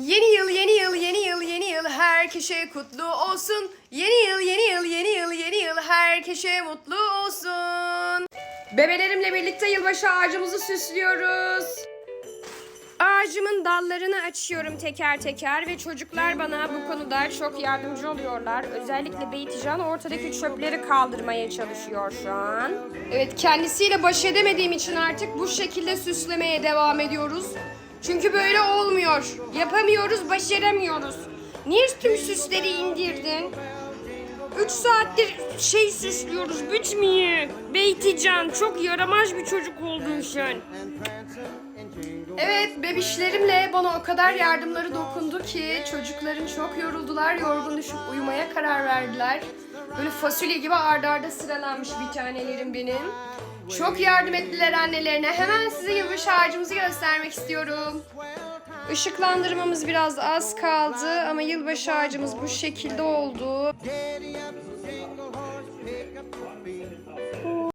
Yeni yıl, yeni yıl, yeni yıl, yeni yıl herkese kutlu olsun. Yeni yıl, yeni yıl, yeni yıl, yeni yıl herkese mutlu olsun. Bebelerimle birlikte yılbaşı ağacımızı süslüyoruz. Ağacımın dallarını açıyorum teker teker ve çocuklar bana bu konuda çok yardımcı oluyorlar. Özellikle Beytican ortadaki çöpleri kaldırmaya çalışıyor şu an. Evet kendisiyle baş edemediğim için artık bu şekilde süslemeye devam ediyoruz. Çünkü böyle olmuyor. Yapamıyoruz, başaramıyoruz. Niye tüm süsleri indirdin? 3 saattir şey süslüyoruz bitmiyor. Beytican çok yaramaz bir çocuk oldun sen. Evet bebişlerimle bana o kadar yardımları dokundu ki çocuklarım çok yoruldular. Yorgun düşüp uyumaya karar verdiler. Böyle fasulye gibi ardarda arda sıralanmış bir tanelerim benim. Çok yardım ettiler annelerine. Hemen size yılbaşı ağacımızı göstermek istiyorum. Işıklandırmamız biraz az kaldı ama yılbaşı ağacımız bu şekilde oldu.